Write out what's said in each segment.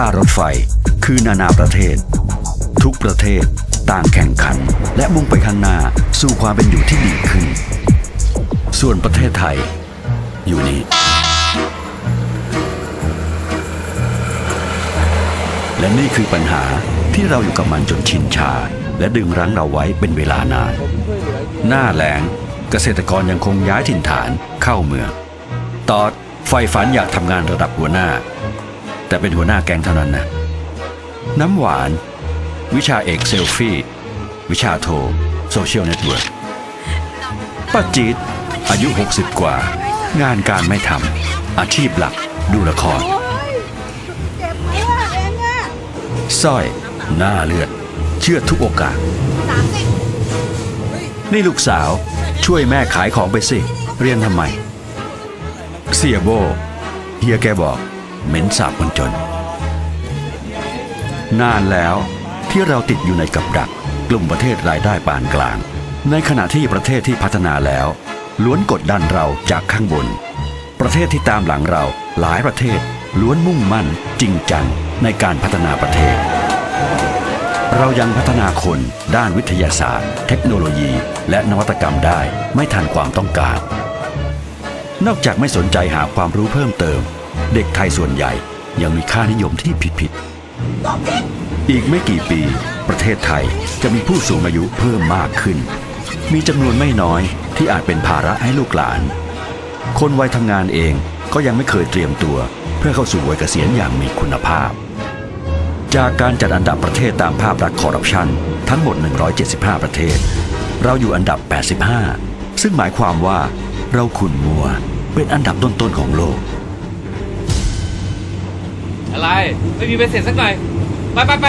ท่ารถไฟ คือนานาประเทศ ทุกประเทศต่างแข่งขัน และมุ่งไปข้างหน้าสู่ความเป็นอยู่ที่ดีขึ้น ส่วนประเทศไทย อยู่นี่และนี่คือปัญหาที่เราอยู่กับมันจนชินชา และดึงรั้งเราไว้เป็นเวลานาน หน้าแล้งเกษตรกรยังคงย้ายถิ่นฐานเข้าเมืองตอดไฟฝันอยากทำงานระดับหัวหน้า แต่เป็นหัวหน้าแก๊งเท่านั้นนะ น้ำหวาน วิชาเอกเซลฟี่ วิชาโทโซเชียลเน็ตเวิร์กป้าจีดอายุ 60 กว่า งานการไม่ทำอาชีพหลักดูละครสร้อย หน้าเลือด เชื่อทุกโอกาส นี่ลูกสาวช่วยแม่ขายของไปสิ เรียนทำไม เสียโบ เฮียแกบอก เหม็นสาบคนจน นานแล้วที่เราติดอยู่ในกับดัก กลุ่มประเทศรายได้ปานกลาง ในขณะที่ประเทศที่พัฒนาแล้ว ล้วนกดดันเราจากข้างบน ประเทศที่ตามหลังเราหลายประเทศล้วนมุ่งมั่นจริงจังในการพัฒนาประเทศ เรายังพัฒนาคนด้านวิทยาศาสตร์ เทคโนโลยี และนวัตกรรมได้ไม่ทันความต้องการ นอกจากไม่สนใจหาความรู้เพิ่มเติม เด็กไทยส่วนใหญ่ยังมีค่านิยมที่ผิดๆ อีกไม่กี่ปี ประเทศไทยจะมีผู้สูงอายุเพิ่มมากขึ้น มีจำนวนไม่น้อยที่อาจเป็นภาระให้ลูกหลาน คนวัยทำงานเองก็ยังไม่เคยเตรียมตัว เพื่อเข้าสู่วัยเกษียณอย่างมีคุณภาพ จากการจัดอันดับประเทศตามภาพลักษณ์คอร์รัปชันทั้งหมด 175 ประเทศ เราอยู่อันดับ 85 ซึ่งหมายความว่าเราขุนมัวเป็นอันดับต้นๆของโลก อะไร ไม่มีใบเสร็จสักหน่อย ไปไปไป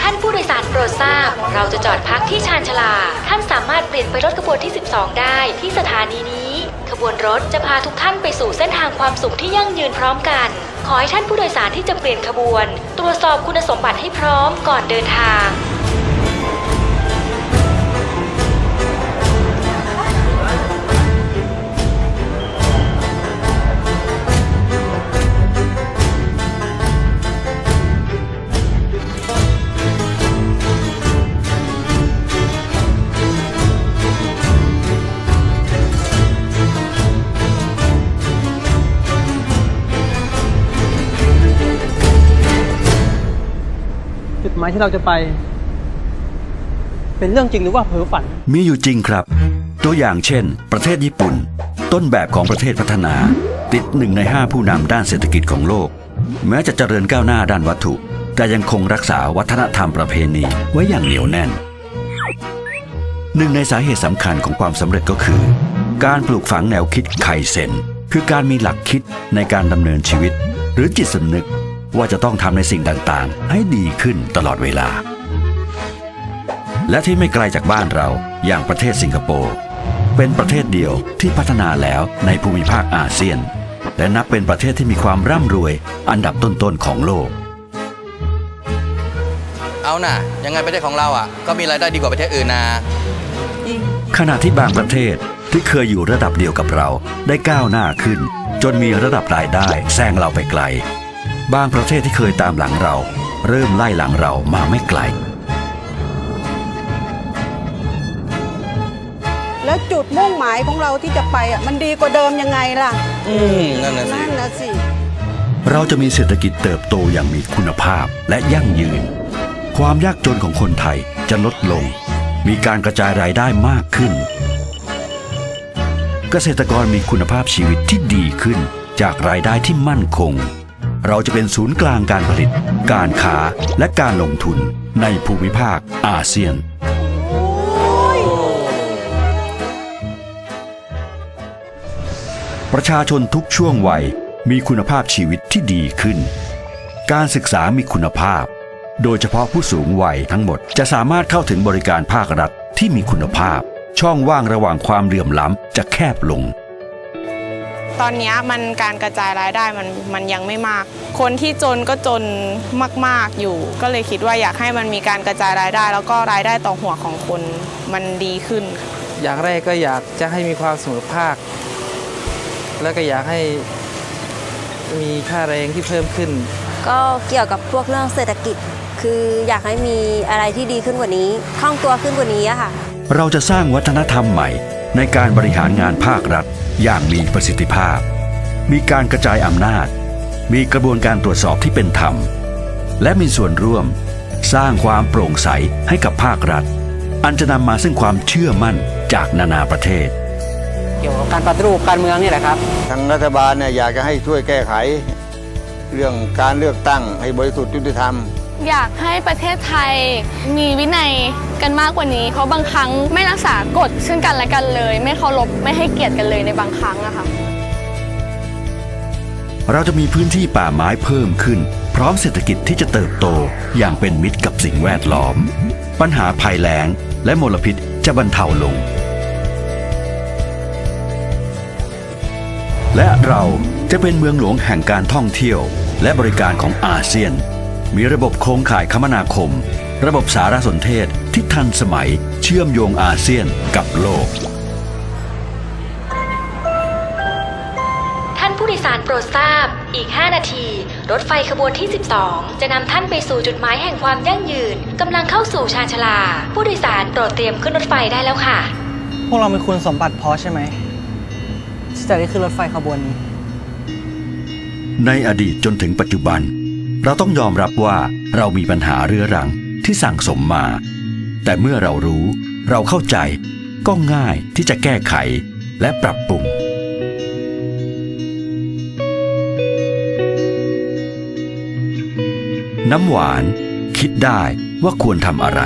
ท่านผู้โดยสารโปรดทราบ เราจะจอดพักที่ชานชาลา ท่านสามารถเปลี่ยนไปรถขบวนที่ 12 ได้ที่สถานีนี้ข บวนรถจะพาทุกท่านไปสู่เส้นทางความสุขที่ยั่งยืนพร้อมกัน ขอให้ท่านผู้โดยสารที่จะเปลี่ยนขบวน ตรวจสอบคุณสมบัติให้พร้อมก่อนเดินทาง ดหมายที่เราจะไป เป็นเรื่องจริงหรือว่าเพ้อฝัน มีอยู่จริงครับ ตัวอย่างเช่น ประเทศญี่ปุ่น ต้นแบบของประเทศพัฒนา ติดหนึ่งในห้าผู้นำด้านเศรษฐกิจของโลก แม้จะเจริญก้าวหน้าด้านวัตถุ แต่ยังคงรักษาวัฒนธรรมประเพณีไว้อย่างเหนียวแน่นหนึ่งในสาเหตุสำคัญของความสำเร็จก็คือ การปลูกฝังแนวคิดไคเซนคือการมีหลักคิดในการดำเนินชีวิต หรือจิตสำนึก ว่าจะต้องทำในสิ่งต่างๆ ให้ดีขึ้นตลอดเวลา และที่ไม่ไกลจากบ้านเราอย่างประเทศสิงคโปร์เป็นประเทศเดียวที่พัฒนาแล้วในภูมิภาคอาเซียน และนับเป็นประเทศที่มีความร่ำรวยอันดับต้นๆของโลก เอาน่ะ ยังไงประเทศของเราอะ ก็มีรายได้ดีกว่าประเทศอื่นนะขณะที่บางประเทศที่เคยอยู่ระดับเดียวกับเราได้ก้าวหน้าขึ้น จนมีระดับรายได้แซงเราไปไกล บางประเทศที่เคยตามหลังเรา เริ่มไล่หลังเรามาไม่ไกล แล้วจุดมุ่งหมายของเราที่จะไปอะมันดีกว่าเดิมยังไงล่ะ อืมนั่นน่ะสิ นั่นนะสิ เราจะมีเศรษฐกิจเติบโตอย่างมีคุณภาพและยั่งยืน ความยากจนของคนไทยจะลดลง มีการกระจายรายได้มากขึ้น เกษตรกรมีคุณภาพชีวิตที่ดีขึ้นจากรายได้ที่มั่นคง เราจะเป็นศูนย์กลางการผลิต การค้าและการลงทุนในภูมิภาคอาเซียน ประชาชนทุกช่วงวัยมีคุณภาพชีวิตที่ดีขึ้น การศึกษามีคุณภาพ โดยเฉพาะผู้สูงวัยทั้งหมดจะสามารถเข้าถึงบริการภาครัฐที่มีคุณภาพ ช่องว่างระหว่างความเหลื่อมล้ำจะแคบลง ตอนเนี้ยมันการกระจายรายได้มันมันยังไม่มาก คนที่จนก็จนมาก ๆอยู่ ก็เลยคิดว่าอยากให้มันมีการกระจายรายได้ แล้วก็รายได้ต่อหัวของคนมันดีขึ้นค่ะอย่างแรกก็อยากจะให้มีความเสมอภาค แล้วก็อยากให้มีค่าแรงที่เพิ่มขึ้น ก็เกี่ยวกับพวกเรื่องเศรษฐกิจ คืออยากให้มีอะไรที่ดีขึ้นกว่านี้คล่องตัวขึ้นกว่านี้อะค่ะ เราจะสร้างวัฒนธรรมใหม่ ในการบริหารงานภาครัฐอย่างมีประสิทธิภาพ มีการกระจายอำนาจ มีกระบวนการตรวจสอบที่เป็นธรรม และมีส่วนร่วม สร้างความโปร่งใสให้กับภาครัฐ อันจะนำมาซึ่งความเชื่อมั่นจากนานาประเทศ เกี่ยวกับการปฏิรูปการเมืองนี่แหละครับ ทางรัฐบาลเนี่ยอยากจะให้ช่วยแก้ไข เรื่องการเลือกตั้งให้บริสุทธิ์ยุติธรรม อยากให้ประเทศไทยมีวินัยกันมากกว่านี้ เพราะบางครั้งไม่รักษากฎซึ่งกันและกันเลย ไม่เคารพไม่ให้เกียรติกันเลยในบางครั้งอะค่ะเราจะมีพื้นที่ป่าไม้เพิ่มขึ้น พร้อมเศรษฐกิจที่จะเติบโตอย่างเป็นมิตรกับสิ่งแวดล้อม ปัญหาภัยแล้งและมลพิษจะบรรเทาลง และเราจะเป็นเมืองหลวงแห่งการท่องเที่ยว และบริการของอาเซียน มีระบบโครงข่ายคมนาคม ระบบสารสนเทศที่ทันสมัยเชื่อมโยงอาเซียนกับโลก ท่านผู้โดยสารโปรดทราบ อีก 5 นาที รถไฟขบวนที่ 12 จะนำท่านไปสู่จุดหมายแห่งความยั่งยืนกำลังเข้าสู่ชานชาลา ผู้โดยสารโปรดเตรียมขึ้นรถไฟได้แล้วค่ะ พวกเรามีคุณสมบัติพอใช่ไหมที่จะได้ขึ้นรถไฟขบวนนี้ ในอดีตจนถึงปัจจุบัน เราต้องยอมรับว่าเรามีปัญหาเรื้อรังที่สั่งสมมา แต่เมื่อเรารู้เราเข้าใจก็ง่ายที่จะแก้ไขและปรับปรุง น้ำหวานคิดได้ว่าควรทำอะไร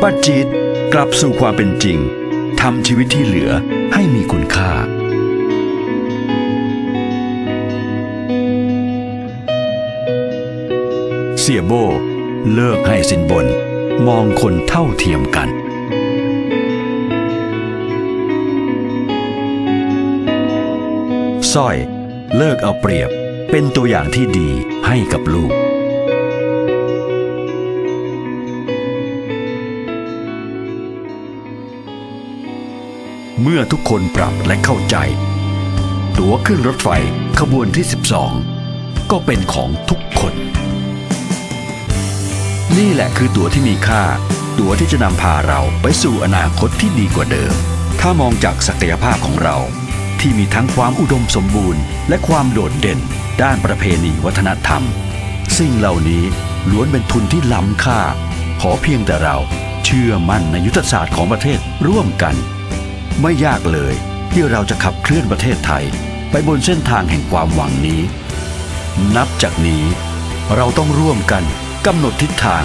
ป้าจีดกลับสู่ความเป็นจริงทำชีวิตที่เหลือให้มีคุณค่า สียโบเลิกให้สินบน มองคนเท่าเทียมกัน สร้อย เลิกเอาเปรียบเป็นตัวอย่างที่ดีให้กับลูก เมื่อทุกคนปรับและเข้าใจ ตั๋วขึ้นรถไฟขบวนที่ 12 ก็เป็นของทุกคน นี่แหละคือตั๋วที่มีค่า ตั๋วที่จะนำพาเราไปสู่อนาคตที่ดีกว่าเดิม ถ้ามองจากศักยภาพของเรา ที่มีทั้งความอุดมสมบูรณ์ และความโดดเด่น ด้านประเพณีวัฒนธรรม สิ่งเหล่านี้ล้วนเป็นทุนที่ล้ำค่า ขอเพียงแต่เราเชื่อมั่นในยุทธศาสตร์ของประเทศร่วมกัน ไม่ยากเลยที่เราจะขับเคลื่อนประเทศไทย ไปบนเส้นทางแห่งความหวังนี้ นับจากนี้เราต้องร่วมกัน กำหนดทิศทาง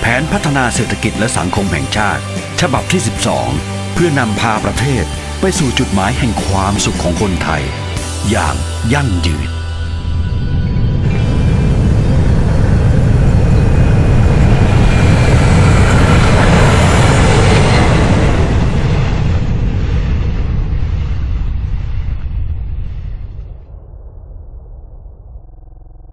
แผนพัฒนาเศรษฐกิจและสังคมแห่งชาติ ฉบับที่ 12 เพื่อนำพาประเทศไปสู่จุดหมายแห่งความสุขของคนไทย อย่างยั่งยืน